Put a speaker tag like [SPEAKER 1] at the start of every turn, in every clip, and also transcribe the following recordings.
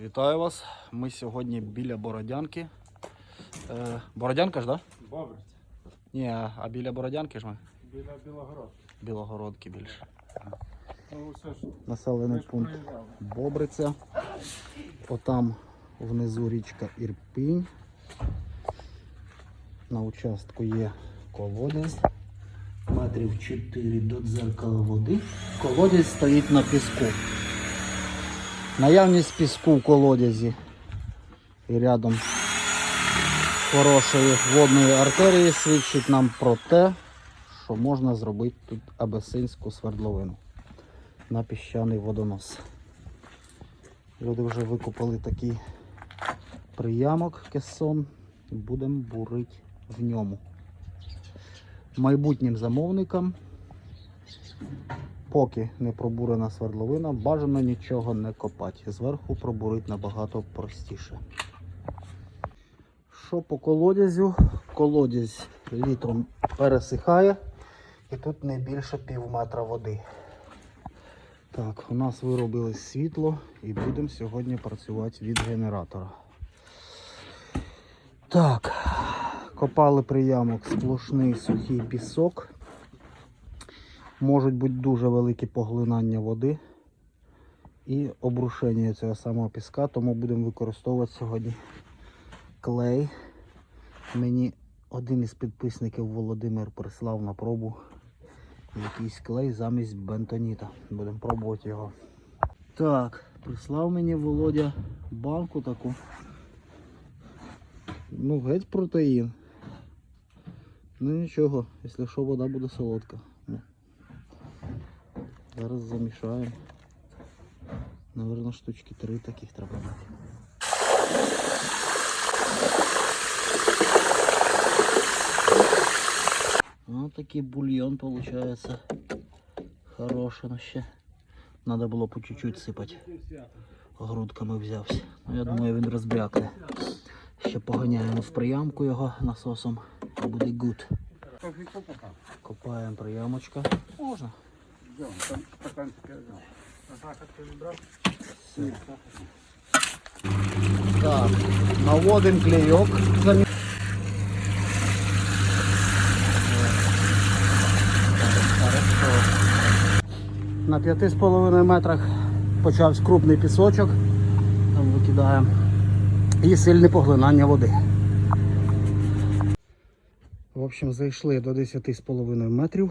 [SPEAKER 1] Вітаю вас. Ми сьогодні біля Бородянки. Е, Бородянка ж, так? Да?
[SPEAKER 2] Бобриця.
[SPEAKER 1] Ні, а а біля Бородянки ж ми?
[SPEAKER 2] Біля Білогородки.
[SPEAKER 1] Білогородки більше.
[SPEAKER 2] Ну, все ж,
[SPEAKER 1] Населений пункт
[SPEAKER 2] проїжджали.
[SPEAKER 1] Бобриця. Отам внизу річка Ірпінь. На участку є колодязь. Метрів 4 до дзеркала води. Колодязь стоїть на піску. Наявність піску в колодязі і рядом хорошої водної артерії свідчить нам про те, що можна зробити тут абесинську свердловину на піщаний водонос. Люди вже викопали такий приямок кесон будемо бурити в ньому. Майбутнім замовникам, поки не пробурена свердловина, бажано нічого не копати. Зверху пробурити набагато простіше. Що по колодязю? Колодязь літром пересихає і тут не більше пів метра води. Так, у нас виробилось світло і будемо сьогодні працювати від генератора. Так, копали приямок сплошний сухий пісок. Можуть бути дуже великі поглинання води і обрушення цього самого піска, тому будемо використовувати сьогодні клей. Мені один із підписників Володимир прислав на пробу якийсь клей замість бентоніта. Будемо пробувати його. Так, прислав мені Володя банку таку. Ну, геть протеїн. Ну нічого, якщо що, вода буде солодка. Ну. Зараз замішаємо. Наверно, штучки три таких треба мати. Ну, такий бульйон получается. Хороший, но ще. Надо було по чуть-чуть сипати. Грудками взявся. Ну, я думаю, він розбрякне. Ще поганяємо в приямку його насосом. Буде гуд. Копаємо приямочка. Можна.
[SPEAKER 2] Взяв, там стаканчики я взяв. А так,
[SPEAKER 1] наводимо клейок. На 5,5 метрах почався крупний пісочок. Там викидаємо. І сильне поглинання води. В общем, зайшли до 10,5 метрів.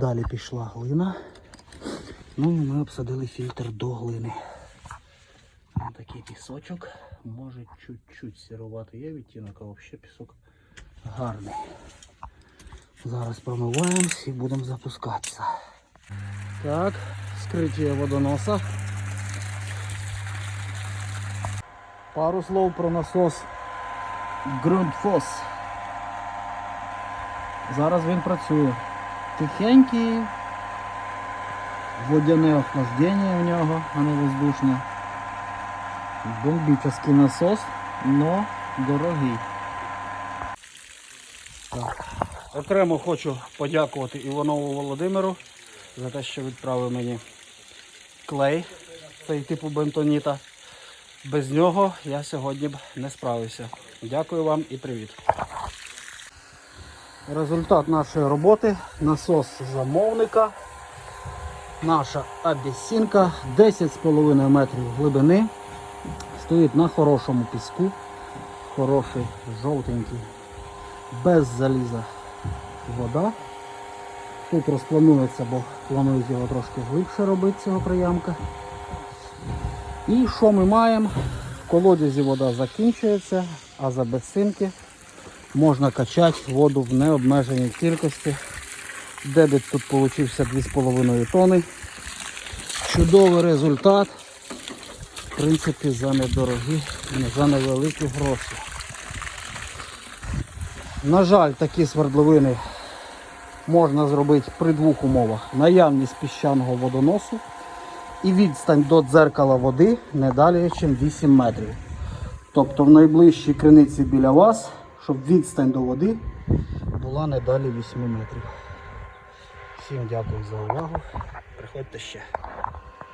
[SPEAKER 1] Далі пішла глина. Ну і ми обсадили фільтр до глини. Ось такий пісочок. Може чуть-чуть сірувати є відтінок, а взагалі пісок гарний. Зараз промиваємось і будемо запускатися. Так, скриття водоноса. Пару слов про насос Grundfos. Зараз він працює. Тихенький, водяне охлаждення в нього, а не воздушне. Бомбічний насос, но дорогий. Так. Окремо хочу подякувати Іванову Володимиру за те, що відправив мені клей цей типу бентоніта. Без нього я сьогодні б не справився. Дякую вам і привіт. Результат нашої роботи. Насос замовника. Наша абісінка 10,5 метрів глибини. Стоїть на хорошому піску. Хороший, жовтенький, без заліза вода. Тут розпланується, бо планують його трошки глибше робити цього приямка. І що ми маємо? В колодязі вода закінчується, а за безсинки можна качати воду в необмеженій кількості. Дебіт тут получився 2,5 тони. Чудовий результат. В принципі, за недорогі, за невеликі гроші. На жаль, такі свердловини можна зробити при двох умовах. Наявність піщаного водоносу і відстань до дзеркала води не далі, ніж 8 метрів. Тобто в найближчій криниці біля вас, щоб відстань до води була не далі 8 метрів. Всім дякую за увагу. Приходьте ще.